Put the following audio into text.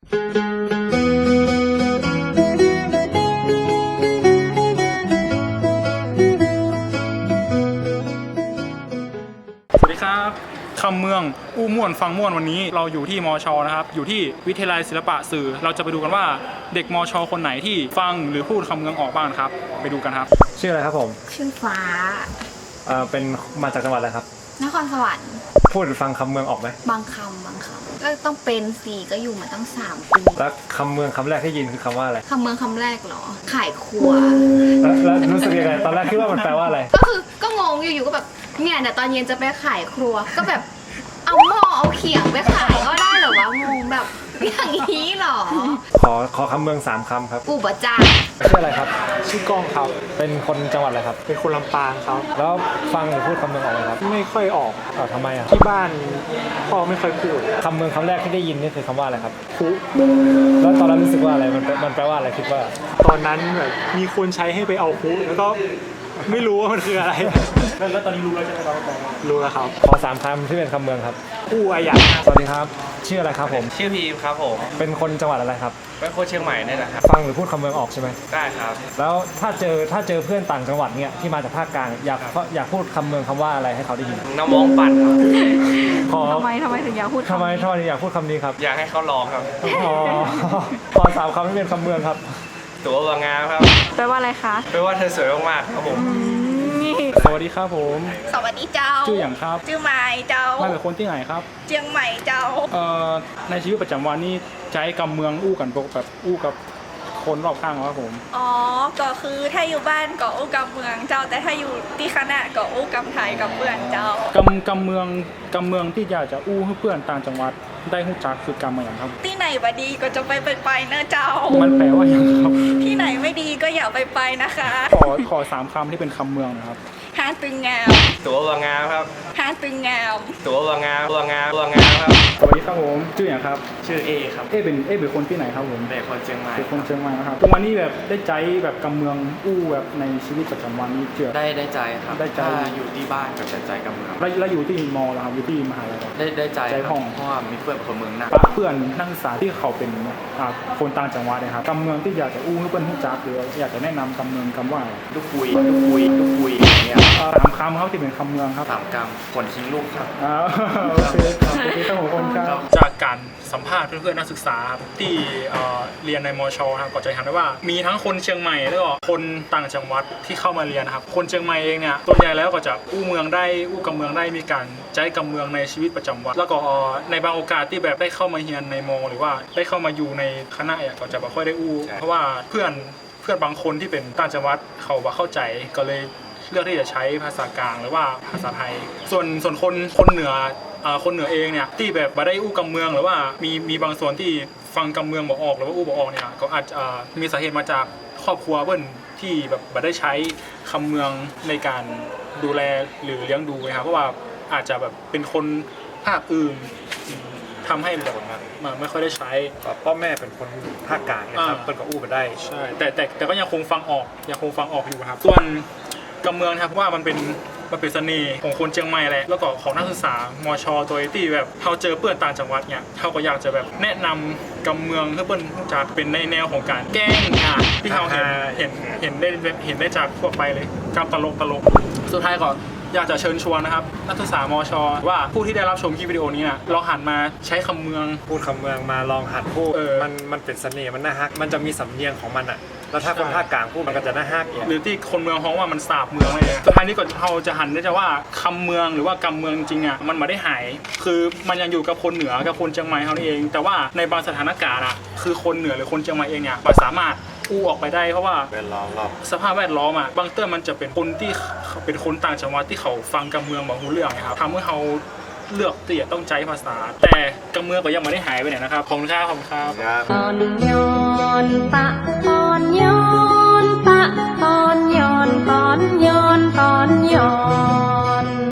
สวัสดีครับคำเมืองอู้ม่วนฟังม่วนวันนี้เราอยู่ที่มอชอนะครับ อยู่ที่วิทยาลัยศิลปะสื่อ เราจะไปดูกันว่าเด็กมอชอคนไหนที่ฟังหรือพูดคำเมืองออกบ้างครับ ไปดูกันครับ ชื่ออะไรครับผมชื่อฟ้า เอ่อเป็นมาจากจังหวัดอะไรครับ นครสวรรค์พูดฟังคำเมืองออกไหมบางคำบางคำ ก็ต้องเป็นสีก็อยู่มาตั้งสามปีแล้วคำเมืองคำแรกที่ยินคือคำว่าอะไรคำเมืองคำแรกเหรอ ขายครัว แล้วแล้วรู้สึกยังไงตอนแรกคิดว่ามันแปลว่าอะไร ก็คือก็งงอยู่ๆก็แบบเนี่ยเดี๋ยวตอนเย็นจะไปขายครัว ก็แบบเอาหม้อเอาเขียงไปขายก็ได้เหรอวะงงแบบอย่างนี้เหรอ ขอขอคำเมืองสามคำครับอุบะจ้าชื่ออะไรครับ ชื่อก้องครับ เป็นคนจังหวัดอะไรครับ เป็นคนลำปางครับ แล้วฟังหรือพูดคำเมืองออกไหมครับ ไม่ค่อยออกอ้าวทำไมอะที่บ้านพ่อไม่ค่อยพูดคำเมืองคำแรกที่ได้ยินนี่คือคำว่าอะไรครับ คุแล้วตอนนั้นรู้สึกว่าอะไรมันแปลมันแปลว่าอะไรคิดว่า ตอนนั้นแบบมีคนใช้ให้ไปเอาคุแล้วก็ไม่รู้ว่ามันคืออะไร แล้วแล้วตอนนี้รู้แล้วใช่ไหมครับว่าแปลว่ารู้แล้วครับ ขอสามคำที่เป็นคำเมืองครับอู้อายัสวัสดีครับ ชื่ออะไรครับผม ชื่อพีมครับผม เป็นคนจังหวัดอะไรครับ เป็นคนเชียงใหม่เนี่ยนะครับ ฟังหรือพูดคำเมืองออกใช่ไหมได้ครับ แล้วถ้าเจอถ้าเจอเพื่อนต่างจังหวัดเนี่ยที่มาจากภาคกลางอยากอยากพูดคำเมืองคำว่าอะไรให้เขาได้ยินน้ำมองปั่นครับ ขอทำไมทำไมถึงอยากพูดทำไมทำไมถึงอยากพูดคำนี้ครับอยากให้เขาลองครับอ๋อขอสามคำที่เป็นคำเมืองครับ ตัวบางงามครับ แปลว่าอะไรคะ แปลว่าเธอสวยมากๆครับผมส วัสดีครับผม สวัสดีเจ้าชื่ออย่างครับ ชื่อไม้เจ้ามาจากคนที่ไหนครับเจียงใหม่เจ้าเอ่อในชีวิตประจำวันนี่ใช้คำเมืองอู้กันปกแบบอู้กับคนรอบข้างครับผม อ๋อ ก็คือถ้าอยู่บ้านก็อู้กำเมืองเจ้า แต่ถ้าอยู่ที่คณะก็อู้กำไทยกับเพื่อนเจ้า กำกำเมืองกำเมืองที่อยากจะอู้ให้เพื่อนต่างจังหวัดได้หู้จักคือกำเมืองครับ ที่ไหนบดีก็จะไปไปไปเนอะเจ้า มันแปลว่าอย่างครับ ที่ไหนไม่ดีก็อย่าไปไปนะคะ ขอขอสามคำที่เป็นคำเมืองนะครับห้าตึงงาม ตัวบางงามครับห้าตึงงาม ตัวบางงามตัวงามตัวงามครับ สวัสดีครับผมชื่ออย่างครับ ชื่อเอครับเอ๊ะเป็นเอ๊ะเป็นคนที่ไหนครับผมเป็นคนเชียงใหม่เป็นคนเชียงใหม่นะครับทุกวันนี้แบบได้ใจแบบกำเมืองอู้แบบในชีวิตประจำวันนี้เจอได้ได้ใจครับได้ใจ ถ้าอยู่ที่บ้านกับแต่ใจกับเมืองแล้วแล้วอยู่ที่มอแล้วครับอยู่ที่มหาลัยครับได้ได้ใจใจคห้รัอบงเพราะว่ามีเพื่อนคนเมืองหนักปะเพื่อนนักศึกษาที่เขาเป็นอ่าคนต่างจังหวัดนะครับกำเมืองที่อยากจะอู้ให้เพื่อนรู้จักหรืออยากจะแนะนำกำเมืองคำว่าอะไรลูกคุยลูกคุยลูกคุยอย่างเงี้ยอ่า สามคำครับที่เป็นคำเมืองครับสามกรรมผลทิ้งลูกครับ อ่าโอเคครับโอเคครับผมขอบคุณครับ จากการสัมภาษณ์เพื่อนๆนักศึกษาครับที่เอ่อเรียนในมชนะครับก็จะเห็นได้ว่ามีทั้งคนเชียงใหม่แล้วก็คนต่างจังหวัดที่เข้ามาเรียนนะครับคนเชียงใหม่เองเนี่ยส่วนใหญ่แล้วก็จะอู้เมืองได้อู้กำเมืองได้มีการใช้กำเมืองในชีวิตประจำวัน แล้วก็เอ่อในบางโอกาสที่แบบได้เข้ามาเรียนในมหรือว่าได้เข้ามาอยู่ในคณะเนี่ยก็จะไม่ค่อยได้อู้ ใช่ เพราะว่าเพื่อนเพื่อนบางคนที่เป็นต่างจังหวัดเขาบ่เข้าใจก็เลย เลือกที่จะใช้ภาษากลางหรือว่าภาษาไทย ส่วนส่วนคนคนเหนืออ่าคนเหนือเองเนี่ยที่แบบบ่ได้อู้กำเมืองหรือว่ามีมีบางส่วนที่ฟังกำเมืองบอกออกหรือว่าอู้บอกออกเนี่ยก็อาจจะอ่ามีสาเหตุมาจากครอบครัวเบิ้นที่แบบบ่ได้ใช้คำเมืองในการดูแลหรือเลี้ยงดูนะครับเพราะว่าอาจจะแบบเป็นคนภาคอื่นอืมทำให้แบบมันไม่ค่อยได้ใช้พ่อแม่เป็นคนภาคกลางนะครับอ่าเปิดกับอู้มาได้ใช่แต่แต่แต่ก็ยังคงฟังออกยังคงฟังออกอยู่ครับส่วน กำเมืองนะครับว่ามันเป็นมันเป็นเสน่ห์ของคนเชียงใหม่แหละแล้วก็ของนักศึกษามชตัวที่แบบเขาเจอเพื่อนต่างจังหวัดเนี่ยเขาก็อยากจะแบบแนะนำกำเมืองให้เพื่อนรู้จักเป็นในแนวของการแกล้งอะที่เขาเห็นอ่าเห็นเห็นได้เห็นได้จากทั่วไปเลยการตลกตลกสุดท้ายก็อยากจะเชิญชวนนะครับ นักศึกษามชว่าผู้ที่ได้รับชมคลิปวิดีโอนี้นะลองหันมาใช้คำเมือง พูดคำเมืองมาลองหัดพูดเออ มันมันเป็นเสน่ห์มันน่าฮัก มันจะมีสำเนียงของมันอะ แล้วถ้าใช่คนภาคกลางพูดมันก็จะน่าฮักอย่างหรือที่คนเมืองฮ้องว่ามันสาบเมืองอะไรอย่างเงี้ยสุดท้ายนี้ก็เราจะหันได้จะว่าคำเมืองหรือว่ากำเมืองจริงอะมันไมาได้หาย คือมันยังอยู่กับคนเหนือกับคนเชียงใหม่เขานี่เอง แต่ว่าในบางสถานการณ์อะคือคนเหนือหรือคนเชียงใหม่เองเนี่ยมันสามารถอู้ออกไปได้เพราะว่าเป็นล้อมรอบสภาพแวดล้อมอะบางเตื้อมันจะเป็นคนที่เป็นคนต่างจังหวัดที่เขาฟังกำเมืองบอกรู้เรื่องนะครับทำให้เขาเลือกที่จะต้องใช้ภาษา แต่กำเมืองก็ยังไม่ได้หายไปไหนนะครับขอบคุณครับขอบคุณครับ อ่อนโยนปะตอนโยนปะอ่อนโยนอ่อนโยนอ่อนโยน